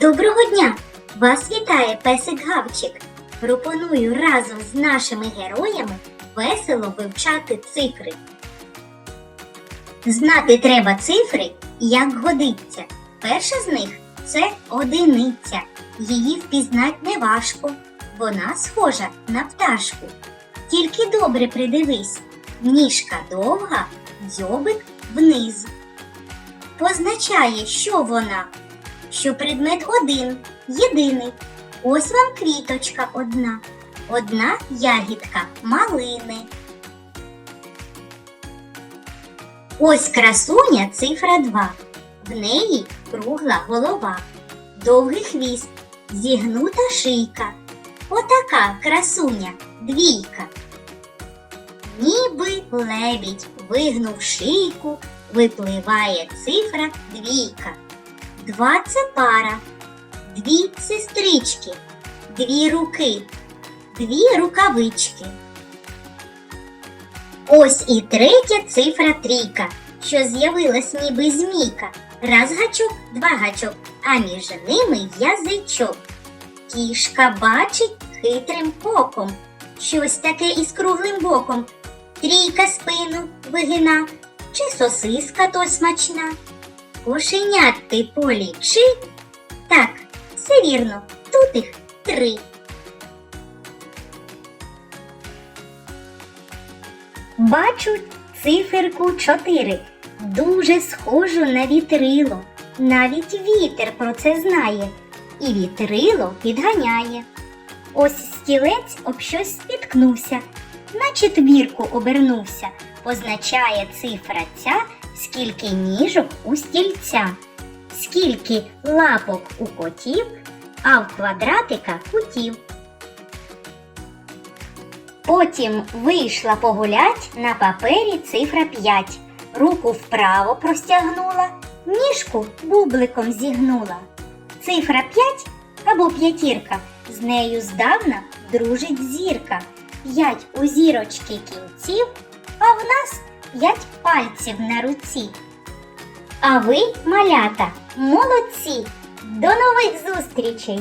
Доброго дня! Вас вітає песик Гавчик. Пропоную разом з нашими героями весело вивчати цифри. Знати треба цифри, як годиться. Перша з них це одиниця. Її впізнать неважко. Вона схожа на пташку. Тільки добре придивись. Ніжка довга, дзьобик вниз. Позначає, що вона що предмет один, єдиний. Ось вам квіточка одна, одна ягідка малини. Ось красуня цифра 2. В неї кругла голова, довгий хвіст, зігнута шийка. Отака красуня двійка. Ніби лебідь, вигнув шийку, випливає цифра двійка. Два це пара, дві сестрички, дві руки, дві рукавички. Ось і третя цифра трійка, що з'явилась ніби змійка. Раз гачок, два гачок, а між ними язичок. Кішка бачить хитрим оком, щось таке із круглим боком. Трійка спину вигина, чи сосиска то смачна. Кошенят ти полічи. Так, все вірно, тут їх три. Бачу циферку чотири. Дуже схожу на вітрило. Навіть вітер про це знає. І вітрило підганяє. Ось стілець об щось спіткнувся, на четвірку обернувся. Позначає цифра ця скільки ніжок у стільця, скільки лапок у котів, а в квадратика кутів. Потім вийшла погулять на папері цифра 5. Руку вправо простягнула, ніжку бубликом зігнула. Цифра 5 або п'ятірка, з нею здавна дружить зірка. П'ять у зірочки кінців, а в нас п'ять пальців на руці. А ви, малята, молодці! До нових зустрічей!